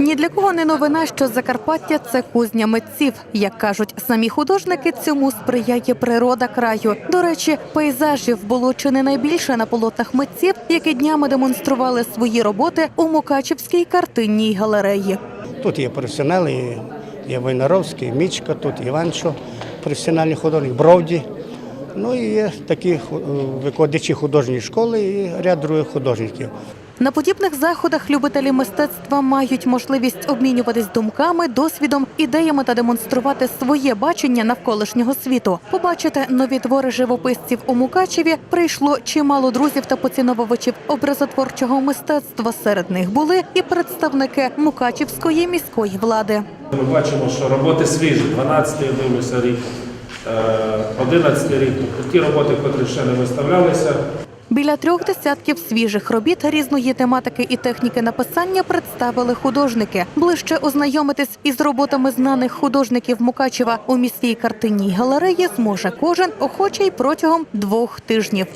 Ні для кого не новина, що Закарпаття це кузня митців. Як кажуть самі художники, цьому сприяє природа краю. До речі, пейзажів було чи не найбільше на полотнах митців, які днями демонстрували свої роботи у Мукачівській картинній галереї. Тут є професіонали, є Войнаровський, Мічка, тут Іванчо, професіональний художник, Бровді. Ну і є такі викладачі художньої школи і ряд других художників. На подібних заходах любителі мистецтва мають можливість обмінюватись думками, досвідом, ідеями та демонструвати своє бачення навколишнього світу. Побачити нові твори живописців у Мукачеві прийшло чимало друзів та поціновувачів образотворчого мистецтва. Серед них були і представники Мукачівської міської влади. Ми бачимо, що роботи свіжі, 12-й дивлюся рік, е, 11-й рік, тобто ті роботи, які ще не виставлялися, Біля трьох десятків свіжих робіт різної тематики і техніки написання представили художники. Ближче ознайомитись із роботами знаних художників Мукачева у міській картинній галереї зможе кожен охочий протягом двох тижнів.